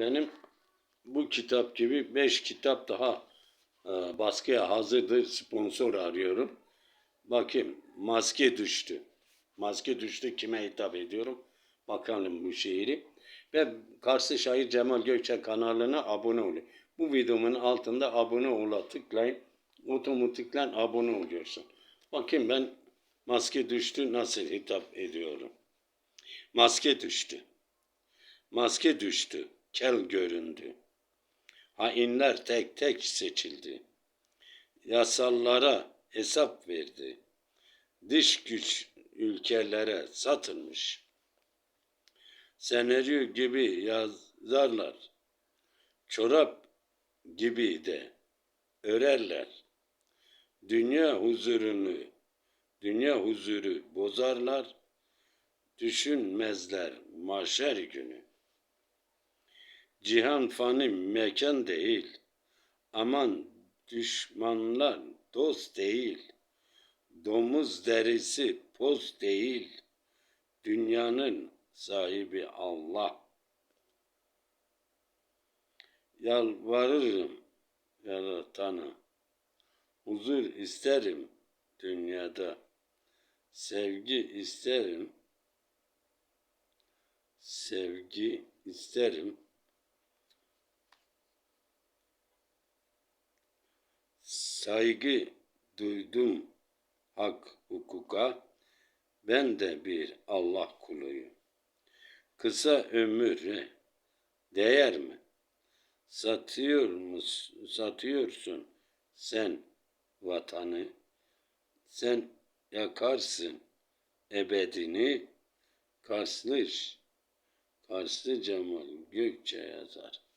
benim bu kitap gibi 5 kitap daha e, baskıya hazırdır. Sponsor arıyorum. Bakayım maske düştü. Maske düştü kime hitap ediyorum? Bakalım bu şiiri. Ve Kars'ı şair Cemal Gökçe kanalına abone olun. Bu videomun altında abone ola tıklayın. Otomatikten abone oluyorsun. Bakayım ben maske düştü nasıl hitap ediyorum. Maske düştü. Maske düştü. Kel göründü. Hainler tek tek seçildi. Yasallara hesap verdi. Dış güç ülkelere satılmış. Senaryo gibi yazarlar. Çorap gibi de örerler. Dünya huzurunu, dünya huzuru bozarlar. Düşünmezler mahşer günü. Cihan fani mekan değil. Aman düşmanlar dost değil. Domuz derisi poz değil. Dünyanın sahibi Allah. Yalvarırım yaratana. Huzur isterim dünyada. Sevgi isterim. Sevgi isterim. Saygı duydum hak hukuka. Ben de bir Allah kuluyum. Kısa ömür değer mi? Satıyor musun, satıyorsun sen vatanı. Sen yakarsın ebedini. Karslı, Karslı Cemal Gökçe yazar.